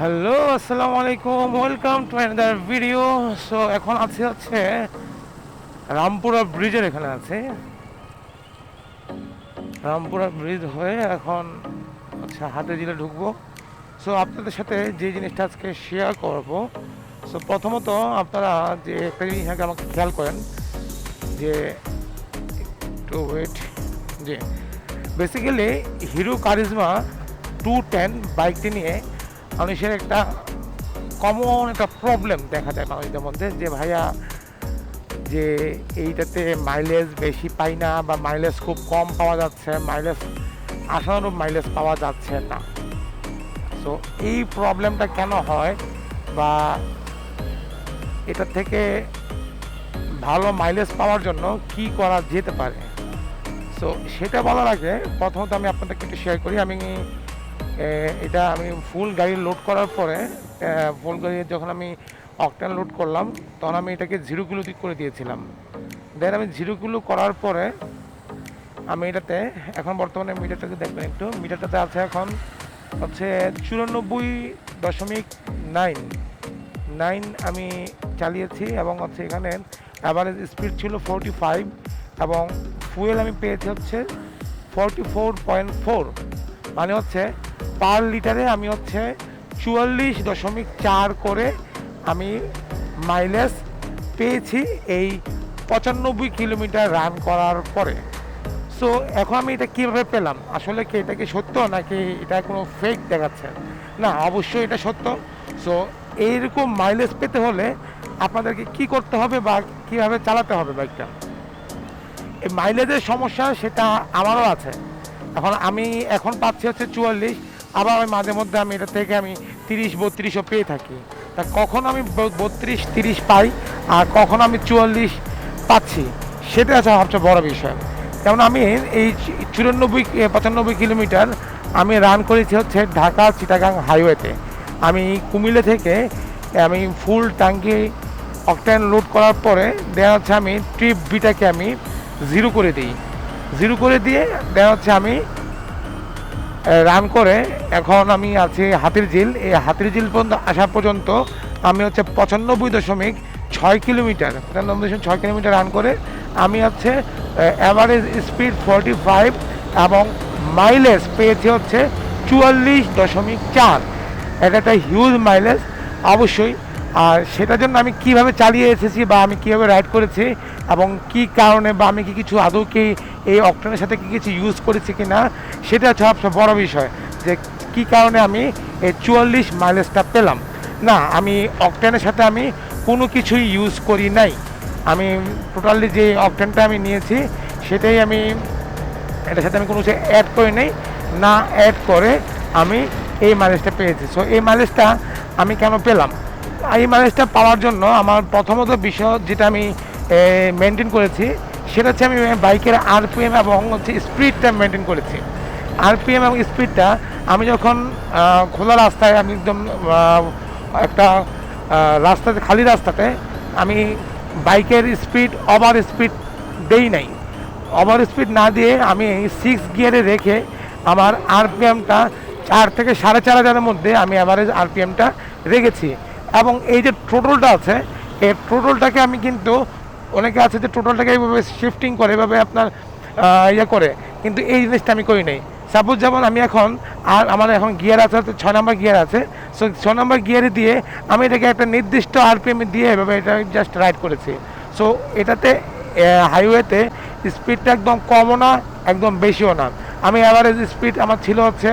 Hello আসসালামু আলাইকুম welcome to another video so এখন আছে হচ্ছে রামপুরা ব্রিজের এখানে আছে। রামপুরা ব্রিজ হয়ে এখন আচ্ছা হাতে জিলে ঢুকবো। সো আপনাদের সাথে যে জিনিসটা আজকে শেয়ার করব। সো প্রথমত আপনারা যে একটা জিনিস আগে আমাকে খেয়াল করেন যে একটু ওয়েট যে basically Hero Karizma two ten বাইকটি নিয়ে মানুষের একটা কমন একটা প্রবলেম দেখা যায় মানুষদের মধ্যে, যে ভাইয়া যে এইটাতে মাইলেজ বেশি পাই না বা মাইলেজ খুব কম পাওয়া যাচ্ছে মাইলেজ আশানুরূপ মাইলেজ পাওয়া যাচ্ছে না। সো এই প্রবলেমটা কেন হয় বা এটা থেকে ভালো মাইলেজ পাওয়ার জন্য কি করা যেতে পারে? সো সেটা বলার আগে প্রথমত আমি আপনাদেরকে একটু শেয়ার করি। আমি এটা আমি ফুল গাড়ি লোড করার পরে ফুল গাড়ি যখন আমি অকটেন লোড করলাম, তখন আমি এটাকে জিরো কিলো দিক করে দিয়েছিলাম। দেন আমি জিরো কিলো করার পরে, আমি এটাতে, এখন বর্তমানে মিটারটাকে দেখবেন একটু, মিটারটাতে আছে এখন হচ্ছে চুরানব্বই দশমিক নাইন। নাইন আমি চালিয়েছি এবং হচ্ছে এখানে অ্যাভারেজ স্পিড ছিল ফোরটি ফাইভ এবং ফুয়েল আমি পেয়েছি হচ্ছে ফোরটি ফোর পয়েন্ট ফোর মানে হচ্ছে পার লিটারে আমি হচ্ছে চুয়াল্লিশ দশমিক চার করে আমি মাইলেজ পেয়েছি এই পঁচানব্বই কিলোমিটার রান করার পরে। সো এখন আমি এটা কীভাবে পেলাম? আসলে কি এটা কি সত্য নাকি এটা কোনো ফেক দেখাচ্ছে? না, অবশ্যই এটা সত্য। সো এইরকম মাইলেজ পেতে হলে আপনাদেরকে কি করতে হবে বা কীভাবে চালাতে হবে বাইকটা এই মাইলেজের সমস্যা সেটা আমারও আছে। এখন আমি এখন পাচ্ছি হচ্ছে চুয়াল্লিশ। আবার আমি মাঝে মধ্যে আমি এটা থেকে আমি তিরিশ, বত্রিশও পেয়ে থাকি। তা কখন আমি বত্রিশ, তিরিশ পাই আর কখন আমি চুয়াল্লিশ পাচ্ছি, সেটা হচ্ছে সবচেয়ে বড় বিষয়। যেমন আমি এই চুরানব্বই পঁচানব্বই কিলোমিটার আমি রান করেছি হচ্ছে ঢাকা চিটাগাং হাইওয়েতে। আমি কুমিল্লা থেকে আমি ফুল ট্যাঙ্কি অকটেন লোড করার পরে দেওয়া হচ্ছে আমি ট্রিপ বিটাকে আমি জিরো করে দিই। জিরো করে দিয়ে দেওয়া হচ্ছে আমি রান করে, এখন আমি আছি হাতির ঝিল। এই হাতির ঝিল পর্যন্ত আসা পর্যন্ত আমি হচ্ছে পঁচানব্বই দশমিক ছয় কিলোমিটার, পঁচানব্বই দশমিক ছয় কিলোমিটার রান করে আমি হচ্ছে অ্যাভারেজ স্পিড ফর্টি ফাইভ এবং মাইলেজ পেয়েছি হচ্ছে চুয়াল্লিশ দশমিক চার। এটা একটা হিউজ মাইলেজ অবশ্যই আর সেটার জন্য আমি কীভাবে চালিয়ে এসেছি বা আমি কীভাবে রাইড করেছি এবং কি কারণে বা আমি কি কিছু আদৌ কি এই অকটেনের সাথে কি কিছু ইউজ করেছি কি না সেটা হচ্ছে সবচেয়ে বড় বিষয় যে কি কারণে আমি এই চুয়াল্লিশ মাইলেজটা পেলাম। না, আমি অকটেনের সাথে আমি কোনো কিছুই ইউজ করি নাই। আমি টোটালি যে অকটেনটা আমি নিয়েছি, সেটাই আমি, এটার সাথে আমি কোনো কিছু অ্যাড করি নাই। না অ্যাড করে আমি এই মাইলেজটা পেয়েছি। সো এই মাইলেজটা আমি কেন পেলাম? এই মাইলেজটা পাওয়ার জন্য আমার প্রথমত বিষয় যেটা আমি মেনটেন করেছি, সেটা হচ্ছে আমি বাইকের আরপিএম এবং হচ্ছে স্পিডটা মেনটেন করেছি। আরপিএম এবং স্পিডটা আমি যখন খোলা রাস্তায় আমি একদম একটা রাস্তাতে, খালি রাস্তাতে আমি বাইকের স্পিড ওভার স্পিড দেই নাই। ওভার স্পিড না দিয়ে আমি সিক্স গিয়ারে রেখে আমার আরপিএমটা চার থেকে সাড়ে চার হাজারের মধ্যে আমি অ্যাভারেজ আরপিএমটা রেখেছি। এবং এই যে টোটলটা আছে, এই টোটলটাকে আমি কিন্তু অনেকে আছে যে টোটালটাকে এইভাবে শিফটিং করে, এভাবে আপনার ইয়ে করে, কিন্তু এই জিনিসটা আমি করি নাই। সাপোজ যেমন আমি এখন, আর আমার এখন গিয়ার আছে হচ্ছে ছয় নম্বর গিয়ার আছে সো ছয় নম্বর গিয়ারে দিয়ে আমি এটাকে একটা নির্দিষ্ট আরপিএম দিয়ে এভাবে এটা জাস্ট রাইড করেছি। সো এটাতে হাইওয়েতে স্পিডটা একদম কমও না, একদম বেশিও না। আমি অ্যাভারেজ স্পিড আমার ছিল হচ্ছে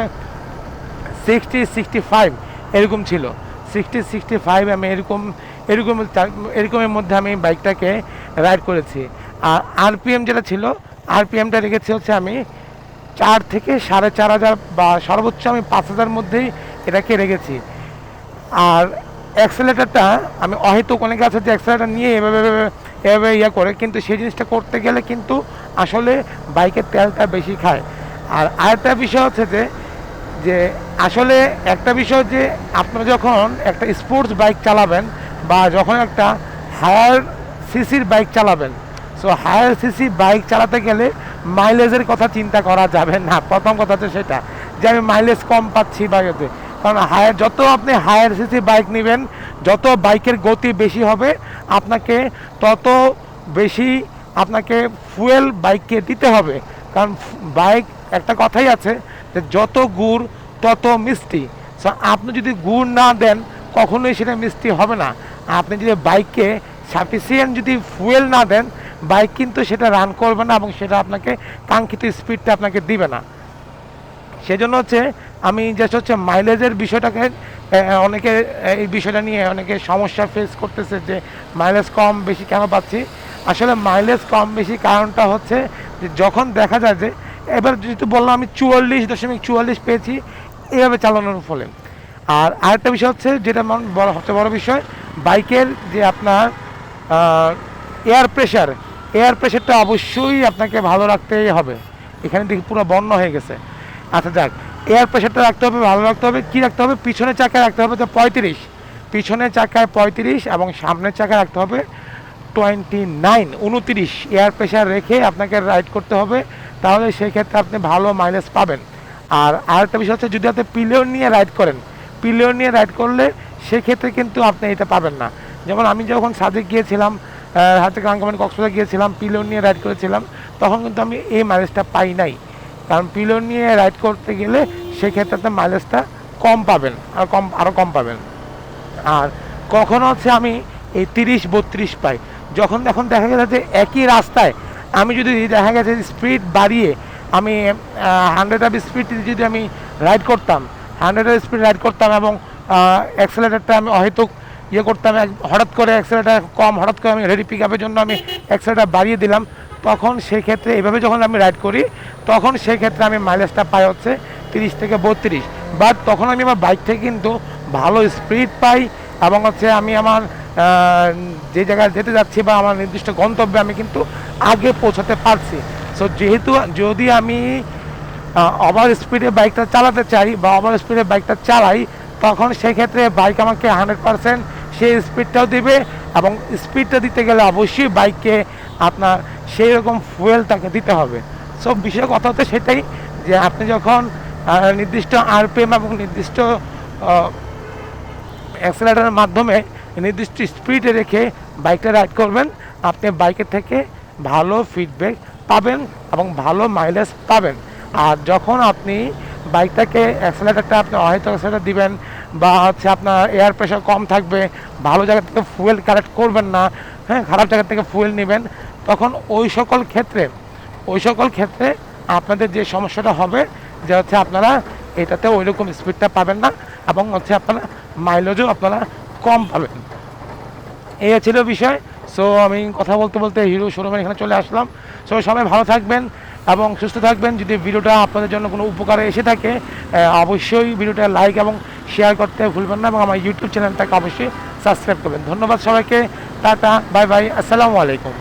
সিক্সটি সিক্সটি ফাইভ এরকম ছিল। সিক্সটি সিক্সটি ফাইভ আমি এরকম এরকম এরকমের মধ্যে আমি বাইকটাকে রাইড করেছি। আর আরপিএম যেটা ছিল, আরপিএমটা রেখেছি হচ্ছে আমি চার থেকে সাড়ে চার হাজার বা সর্বোচ্চ আমি পাঁচ হাজার মধ্যেই এটাকে রেখেছি। আর অ্যাক্সেলেটারটা, আমি অহেতুক অনেকে আছে যে অ্যাক্সেলেটার নিয়ে এভাবে এভাবে ইয়ে করে, কিন্তু সেই জিনিসটা করতে গেলে কিন্তু আসলে বাইকের তেলটা বেশি খায়। আর আরেকটা বিষয় হচ্ছে যে যে আসলে একটা বিষয় যে আপনারা যখন একটা স্পোর্টস বাইক চালাবেন বা যখন একটা হায়ার সিসির বাইক চালাবেন সো হায়ার সিসি বাইক চালাতে গেলে মাইলেজের কথা চিন্তা করা যাবে না প্রথম কথা হচ্ছে সেটা যে আমি মাইলেজ কম পাচ্ছি বা ইয়েতে। কারণ হায়ার যত আপনি হায়ার সিসি বাইক নেবেন, যত বাইকের গতি বেশি হবে, আপনাকে তত বেশি আপনাকে ফুয়েল বাইককে দিতে হবে কারণ বাইক একটা কথাই আছে যত গুড়, তত মিষ্টি। সো আপনি যদি গুড় না দেন, কখনোই সেটা মিষ্টি হবে না। আপনি যদি বাইককে সাফিসিয়েন্ট যদি ফুয়েল না দেন, বাইক কিন্তু সেটা রান করবে না এবং সেটা আপনাকে কাঙ্ক্ষিত স্পিডটা আপনাকে দিবে না। সেজন্য হচ্ছে, আমি জাস্ট হচ্ছে মাইলেজের বিষয়টাকে অনেকে এই বিষয়টা নিয়ে অনেকে সমস্যা ফেস করতেছে যে মাইলেজ কম, বেশি কেন পাচ্ছি? আসলে মাইলেজ কম, বেশি কারণটা হচ্ছে যে যখন দেখা যায় যে এবার যেহেতু বললাম আমি চুয়াল্লিশ দশমিক চুয়াল্লিশ পেয়েছি, এভাবে চালানোর ফলে। আর আরেকটা বিষয় হচ্ছে, যেটা বড়, সবচেয়ে বড় বিষয়, বাইকের যে আপনার এয়ার প্রেশার এয়ার প্রেশারটা অবশ্যই আপনাকে ভালো রাখতেই হবে। এখানে দেখি পুরো বন্য হয়ে গেছে। আচ্ছা যাক এয়ার প্রেশারটা রাখতে হবে, ভালো রাখতে হবে। কী রাখতে হবে? পিছনের চাকায় রাখতে হবে তো পঁয়ত্রিশ। পিছনের চাকায় পঁয়ত্রিশ এবং সামনের চাকায় রাখতে হবে টোয়েন্টি নাইন, উনত্রিশ। এয়ার প্রেশার রেখে আপনাকে রাইড করতে হবে। তাহলে সেই ক্ষেত্রে আপনি ভালো মাইলেজ পাবেন। আর আরেকটা বিষয় হচ্ছে, যদি আপনি পিলিয়ন নিয়ে রাইড করেন পিলিয়ন নিয়ে রাইড করলে সেক্ষেত্রে কিন্তু আপনি এটা পাবেন না। যেমন আমি যখন সাজে গিয়েছিলাম হাতে কাঙ্কামান কক্সবাজার গিয়েছিলাম পিলিয়ন নিয়ে রাইড করেছিলাম, তখন কিন্তু আমি এই মাইলেজটা পাই নাই। কারণ পিলিয়ন নিয়ে রাইড করতে গেলে সেক্ষেত্রে আপনি মাইলেজটা কম পাবেন, আর কম আরও কম পাবেন। আর কখনো হচ্ছে আমি এই তিরিশ, বত্রিশ পাই। যখন এখন দেখা গেল যে একই রাস্তায় আমি যদি দেখা গেছে স্পিড বাড়িয়ে আমি হান্ড্রেড অফ স্পিড যদি আমি রাইড করতাম হান্ড্রেড অফ স্পিড রাইড করতাম এবং অ্যাক্সেলেটারটা আমি হয়তো ইয়ে করতাম হঠাৎ করে অ্যাক্সেলেটার কম, হঠাৎ করে আমি রেডি পিক আপের জন্য আমি অ্যাক্সেলেটার বাড়িয়ে দিলাম, তখন সেক্ষেত্রে এভাবে যখন আমি রাইড করি, তখন সেক্ষেত্রে আমি মাইলেজটা পাই হচ্ছে তিরিশ থেকে বত্রিশ। বাট তখন আমি আমার বাইক থেকে কিন্তু ভালো স্পিড পাই এবং হচ্ছে আমি আমার যে জায়গায় যেতে যাচ্ছি বা আমার নির্দিষ্ট গন্তব্যে আমি কিন্তু আগে পৌঁছাতে পারছি। সো যেহেতু, যদি আমি ওভার স্পিডে বাইকটা চালাতে চাই বা ওভার স্পিডে বাইকটা চালাই, তখন সেক্ষেত্রে বাইক আমাকে হান্ড্রেড পারসেন্ট সেই স্পিডটাও দেবে এবং স্পিডটা দিতে গেলে অবশ্যই বাইককে আপনার সেই রকম ফুয়েল তাকে দিতে হবে। সো বিষয় কথা হচ্ছে সেটাই যে আপনি যখন নির্দিষ্ট আরপিএম এবং নির্দিষ্ট আহ, অ্যাক্সেলেটারের মাধ্যমে নির্দিষ্ট স্পিডে রেখে বাইকটা রাইড করবেন। আপনি বাইকের থেকে ভালো ফিডব্যাক পাবেন এবং ভালো মাইলেজ পাবেন। আর যখন আপনি বাইকটাকে অ্যাক্সেলেটারটা আপনি হয়তো অ্যাক্সেলেটার দিবেন বা হচ্ছে আপনার এয়ার প্রেশার কম থাকবে ভালো জায়গা থেকে ফুয়েল কালেক্ট করবেন না হ্যাঁ খারাপ জায়গা থেকে ফুয়েল নেবেন তখন ওই সকল ক্ষেত্রে ওই সকল ক্ষেত্রে আপনাদের যে সমস্যাটা হবে যে হচ্ছে আপনারা এটাতে ওই রকম স্পিডটা পাবেন না। এবং হচ্ছে আপনারা মাইলেজও আপনারা কম পাবেন। এই ছিল বিষয়। সো আমি কথা বলতে বলতে হিরো শোরুমের এখানে চলে আসলাম। সো সবাই ভালো থাকবেন এবং সুস্থ থাকবেন। যদি ভিডিওটা আপনাদের জন্য কোনো উপকারে এসে থাকে অবশ্যই ভিডিওটা লাইক এবং শেয়ার করতে ভুলবেন না এবং আমার ইউটিউব চ্যানেলটাকে অবশ্যই সাবস্ক্রাইব করবেন। ধন্যবাদ সবাইকে। টাটা বাই বাই আসসালামু আলাইকুম।